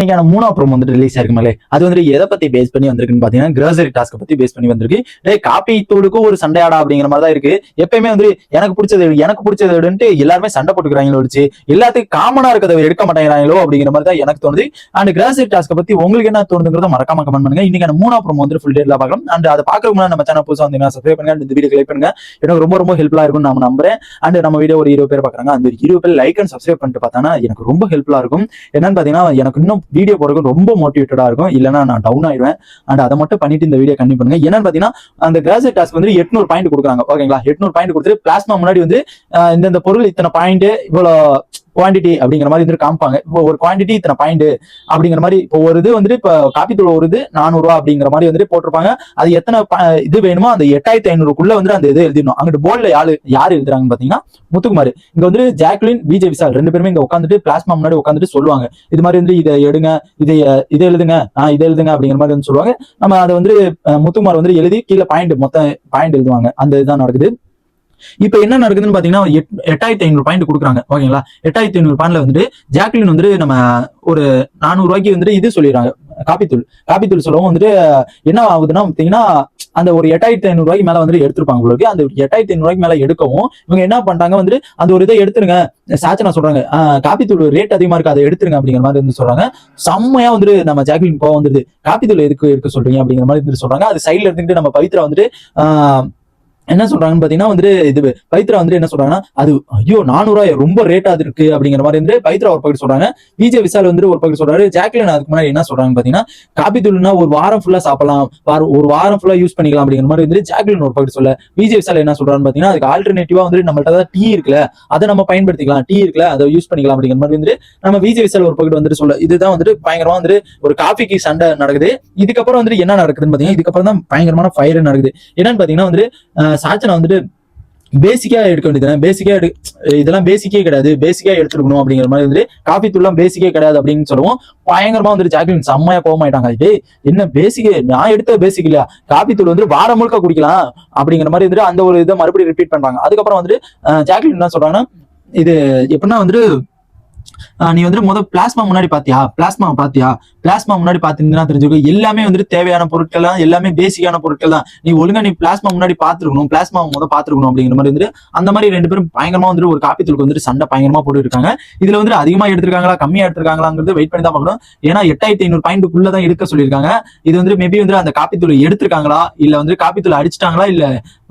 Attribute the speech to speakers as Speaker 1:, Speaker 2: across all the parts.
Speaker 1: இன்னைக்கான மூணாவது ப்ரோம் வந்துட்டு ரிலீஸ் ஆயிருக்கு மேலே அது வந்து எதை பத்தி பேஸ் பண்ணி வந்திருக்குன்னு பாத்தீங்கன்னா கிராசரி டாஸ்க் பத்தி பேஸ் பண்ணி வந்திருக்கு. டே காப்பி தூளுக்கு ஒரு சண்டையாடா அப்படிங்கிற மாதிரி தான் இருக்கு. எப்பயுமே வந்து எனக்கு பிடிச்சது எனக்கு பிடிச்சது எடுன்ட்டு எல்லாருமே சண்டை போட்டுக்கிறாங்களோ வச்சு எல்லாத்துக்கும் காமனா இருக்கிறத எடுக்க மாட்டேங்கிறாங்களோ அப்படிங்கிற மாதிரி தான் எனக்கு தோணுது. அண்ட் கிராசரி டாஸ்க் பத்தி உங்களுக்கு என்ன தோணுதுங்கிறத மறக்காம கமெண்ட் பண்ணுங்க. இன்னைக்கான மூணாவது ப்ரோம் வந்து ஃபுல் டேட்ல பார்க்கலாம். அண்ட் அதை பார்க்கறதுக்கு முன்னாடி நம்ம சேனல் புதுசாக வந்தீங்கன்னா சப்ஸ்கிரைப் பண்ணுங்க. இந்த வீடியோ கிளிக் பண்ணுங்க. எனக்கு ரொம்ப ரொம்ப ஹெல்ப்ஃபுல்லா இருக்கும் நான் நம்புறேன். அண்ட் நம்ம வீடியோ ஒரு இருபது பேர் பாக்குறாங்க அந்த இருபது பேர் லைக் அண்ட் சப்ஸ்கிரைப் பண்ணிட்டு பார்த்தா எனக்கு ரொம்ப ஹெல்ப்ஃபுல்லா இருக்கும். என்னன்னு பாத்தீங்கன்னா எனக்கு இன்னும் வீடியோ போறதுக்கு ரொம்ப மோட்டிவேட்டடா இருக்கும். இல்லைன்னா நான் டவுன் ஆயிடுவேன் அண்ட் அதை மட்டும் பண்ணிட்டு இந்த வீடியோ கண்டிப்பா பண்ணுங்க. என்னன்னு பாத்தீங்கன்னா அந்த கிராஜுவேட் டாஸ்க் வந்து எட்நூறு பாயிண்ட் கொடுக்குறாங்க. ஓகேங்களா எட்நூறு பாயிண்ட் கொடுத்துட்டு பிளாஸ்மா முன்னாடி வந்து இந்த பொருள் இத்தனை பாயிண்ட் இவ்வளவு குவாண்டிட்டி அப்படிங்கிற மாதிரி வந்து காமிப்பாங்க. இப்போ ஒரு குவான்டிட்டி இத்தனை பாயிண்ட் அப்படிங்கிற மாதிரி இப்போ ஒரு இது வந்துட்டு இப்போ காப்பி தூள் ஒரு இது நானூறுரூவா அப்படிங்கிற மாதிரி வந்துட்டு போட்டிருப்பாங்க. அது எத்தனை இது வேணுமோ அந்த எட்டாயிரத்தி ஐநூறுக்குள்ள வந்து அந்த இது எழுதிடணும். அங்கிட்டு போர்டில் யாரு யார் எழுதுறாங்கன்னு பார்த்தீங்கன்னா முத்துக்குமார். இங்க வந்து ஜாக்லின் விஜய் விசால் ரெண்டு பேருமே இங்க உட்காந்துட்டு பிளாஸ்மா முன்னாடி உட்காந்துட்டு சொல்லுவாங்க. இது மாதிரி வந்து இதை எடுங்க இதை இதை எழுதுங்க ஆ இதை எழுதுங்க அப்படிங்கிற மாதிரி வந்து சொல்லுவாங்க. நம்ம அதை வந்து முத்துக்குமார் வந்து எழுதி கீழே பாயிண்ட் மொத்தம் பாயிண்ட் எழுதுவாங்க. அந்த இதுதான் நடக்குது. இப்ப என்ன நடக்குதுன்னு பாத்தீங்கன்னா எட்- எட்டாயிரத்தி ஐநூறு பாயிண்ட் கொடுக்குறாங்க. ஓகேங்களா எட்டாயிரத்தி ஐநூறு பாயிண்ட்ல வந்துட்டு ஜாக்லின் வந்து நம்ம ஒரு நானூறு ரூபாய்க்கு வந்துட்டு இது சொல்லிடுறாங்க. காப்பித்தூள். காப்பித்தூள் சொல்லவும் வந்துட்டு என்ன ஆகுதுன்னா பாத்தீங்கன்னா அந்த ஒரு எட்டாயிரத்தி ஐநூறு ரூபாய்க்கு மேல வந்துட்டு எடுத்திருப்பாங்க உங்களுக்கு அந்த எட்டாயிரத்தி ஐநூறு ரூபாய்க்கு மேல எடுக்கவும் இவங்க என்ன பண்றாங்க வந்துட்டு அந்த ஒரு இதை எடுத்துருங்க. சாச்சனா சொல்றாங்க. ஆஹ் காப்பித்தூள் ரேட் அதிகமா இருக்கு அதை எடுத்துருங்க அப்படிங்கிற மாதிரி வந்து சொல்றாங்க. செம்மையா வந்துட்டு நம்ம ஜாக்லின் கோவம் வந்துருது. காப்பித்தூள் எதுக்கு எடுக்க சொல்றீங்க அப்படிங்கிற மாதிரி இருந்து சொல்றாங்க. அது சைட்ல இருந்துட்டு நம்ம பவித்ரா வந்துட்டு ஆஹ் என்ன சொல்றாங்கன்னு பாத்தீங்கன்னா வந்துட்டு இது பைத்ரா வந்து என்ன சொல்றாங்கன்னா அது ஐயோ நானூறுவா ரொம்ப ரேட்டா அது இருக்கு அப்படிங்கிற மாதிரி வந்து பைத்ரா ஒரு பக்கத்து சொல்றாங்க. விஜய் விசால் வந்துட்டு ஒரு பக்கத்து சொல்றாரு. ஜாக்லின் அதுக்கு முன்னாடி என்ன சொல்றாங்க பாத்தீங்கன்னா காபி தூள்னா ஒரு வாரம் ஃபுல்லா சாப்பிடலாம். வார- ஒரு வாரம் ஃபுல்லா யூஸ் பண்ணிக்கலாம் அப்படிங்கிற மாதிரி வந்து ஜாக்லின் ஒரு பக்கத்து சொல்ல விஜய் விசால் என்ன சொல்றான்னு பாத்தீங்கன்னா அதுக்கு ஆல்டர்னேட்டிவா வந்து நம்மள்ட்ட தான் டீ இருக்குல்ல அதை நம்ம பயன்படுத்திக்கலாம். டீ இருக்குல்ல அதை யூஸ் பண்ணிக்கலாம் அப்படிங்கிற மாதிரி வந்துட்டு நம்ம விஜய் விசால் ஒரு பக்கத்து வந்துட்டு சொல்ல இதுதான் வந்துட்டு பயங்கரமா வந்துட்டு ஒரு காஃபிக்கு சண்டை நடக்குது. இதுக்கப்புறம் வந்துட்டு என்ன நடக்குதுன்னு பாத்தீங்கன்னா இதுக்கப்புறம் தான் பயங்கரமான ஃபயர் நடக்குது. என்னன்னு பாத்தீங்கன்னா வந்துட்டு சாச்சனா வந்துட்டு பேசிக்கா எடுக்க வேண்டியது பேசிக்கா எடு இதெல்லாம் பேசிக்கே கிடையாது. பேசிக்கா எடுத்துருக்கணும் அப்படிங்கிற மாதிரி வந்து காஃபி தூள்லாம் பேசிக்கே கிடையாது அப்படின்னு சொல்லுவோம். பயங்கரமா வந்துட்டு ஜாக்லின் செம்மையா கோவமாயிட்டாங்க டேய் என்ன பேசிக் நான் எடுத்த பேசிக் இல்லையா? காஃபி தூள் வந்து வாரம் முழுக்க குடிக்கலாம் அப்படிங்கிற மாதிரி வந்துட்டு அந்த ஒரு இதை மறுபடியும் ரிப்பீட் பண்றாங்க. அதுக்கப்புறம் வந்துட்டு ஜாக்லின் என்ன சொல்றாங்கன்னா இது எப்படின்னா வந்துட்டு நீ வந்துட்டு முதல் பிளாஸ்மா முன்னாடி பாத்தியா? பிளாஸ்மா பாத்தியா? பிளாஸ்மா முன்னாடி பாத்தீங்கன்னா தெரிஞ்சுக்கோ எல்லாமே வந்துட்டு தேவையான பொருட்கள் தான் எல்லாமே பேசிக்கான பொருட்கள் தான். நீ ஒழுங்கா நீ பிளாஸ்மா முன்னாடி பாத்துருக்கணும் பிளாஸ்மா முத பாத்துருக்கணும் அப்படிங்கிற மாதிரி வந்துட்டு அந்த மாதிரி ரெண்டு பேரும் பயங்கரமா வந்துட்டு ஒரு காப்பி தூளுக்கு வந்துட்டு சண்டை பயங்கரமா போட்டு இருக்காங்க இதுல வந்துட்டு அதிகமா எடுத்திருக்காங்களா கம்மியா எடுத்திருக்காங்களாங்கிறது வெயிட் பண்ணி தான் பார்க்கணும். ஏன்னா எட்டாயிரத்தி ஐநூறு பாயிண்ட்டுக்குள்ள தான் எடுக்க சொல்லியிருக்காங்க. இது வந்து மேபி வந்து அந்த காப்பி தூள் எடுத்திருக்காங்களா இல்ல வந்து காப்பி தூள் அடிச்சிட்டாங்களா இல்ல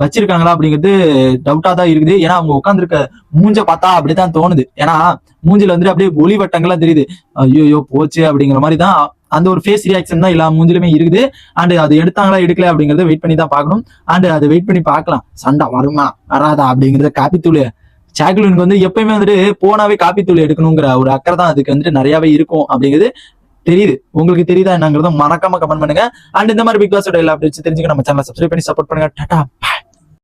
Speaker 1: வச்சிருக்காங்களா அப்படிங்கிறது டவுட்டா தான் இருக்குது. ஏன்னா அவங்க உட்காந்துருக்க மூஞ்ச பார்த்தா அப்படிதான் தோணுது. ஏன்னா மூஞ்சில வந்துட்டு அப்படியே ஒளி வட்டங்கள்லாம் தெரியுது. ஐயோ போச்சு அப்படிங்கிற மாதிரி தான் அந்த ஒரு ஃபேஸ் ரியாக்ஷன் தான் எல்லா மூஞ்சிலுமே இருக்குது. அண்ட் அது எடுத்தாங்களா எடுக்கல அப்படிங்கறத வெயிட் பண்ணி தான் பார்க்கணும். அண்ட் அதை வெயிட் பண்ணி பார்க்கலாம். சண்டை வருமா வராதா அப்படிங்கறத காப்பித்தூள். சாக்லினுக்கு வந்து எப்பயுமே வந்துட்டு போனாவே காப்பித்தூள் எடுக்கணுங்கிற ஒரு அக்கறை தான் அதுக்கு வந்துட்டு நிறையவே இருக்கும் அப்படிங்கிறது தெரியுது. உங்களுக்கு தெரியுதா என்னங்கிறத மறக்காம கமெண்ட் பண்ணுங்க. அண்ட் இந்த மாதிரி பிக் பாஸோட எல்லா அப்டேட்ஸ் தெரிஞ்சுக்க நம்ம சேனல் சப்ஸ்கிரைப் பண்ணி சப்போர்ட் பண்ணுங்க. டாடா